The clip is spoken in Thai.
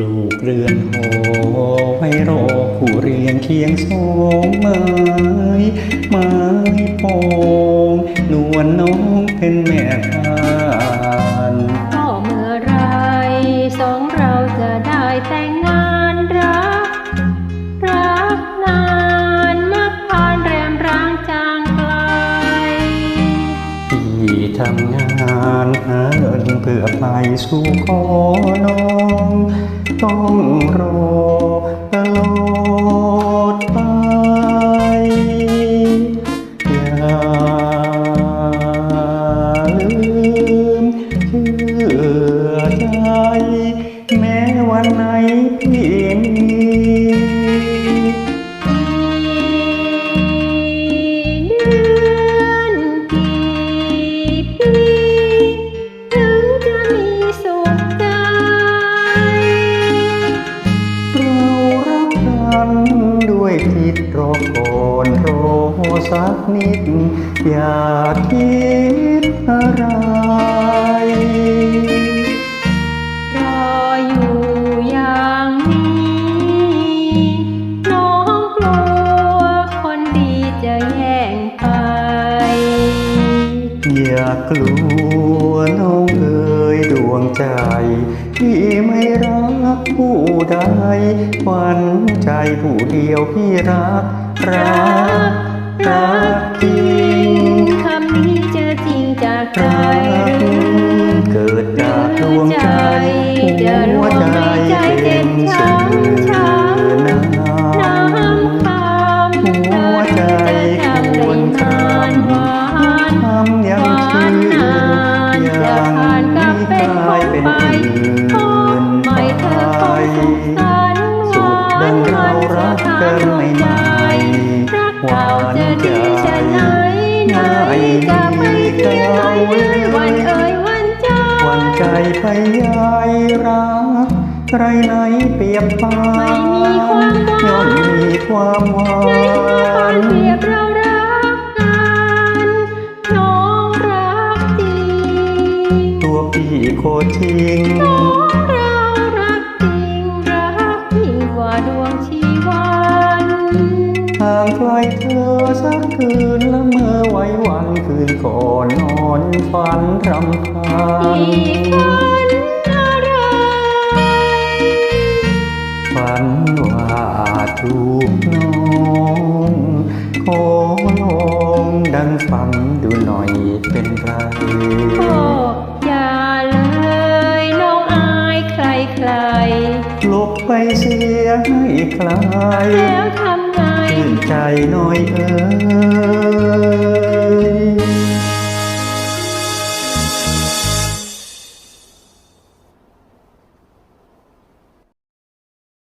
ลูกเรือนหอไว้รอผู้เรียนเคียงสองไม้ไม้ำงานหาเงินเพื่อไปสู่ขอน้อง ต้องรอตลอดไป อย่าลืมเชื่อใจ แม้วันไหน จิตรอก่อนรอสักนิด อย่าคิดอะไรรออยู่อย่างนี้น้องกลัวคนดีจะแย่งไป อย่ากลัวน้องเอ๋ วงใจที่ไม่รักผู้ใดหวันใจผู้เดียวพี่รัก รัก รักจริงคำนี้จะจริงจากใจ เป็นอยงเป็นไปอื่นพบใหม่เธอคงสุขดังเรารักกันนใหหัวใจม่ๆรักหวานจะใจดีชะไหนไหนจะไม่เที่ยวเลยวันเอ่ยวันใจวันใจไปยายรักใครไหนเปรียบปานไม่มีความหวานย่อมมีความหวาน ตรจริง น้องเรารักจริงรักยิ่งกว่าดวงชีวันห่างไกลเธอสักคืนละเมื่อไว้วันคืนก่อนนอนฝันรำคาญ อีกฝันอ เสียให้คลายๆแล้วทำไงชื่นใจหน่อยเอ่ย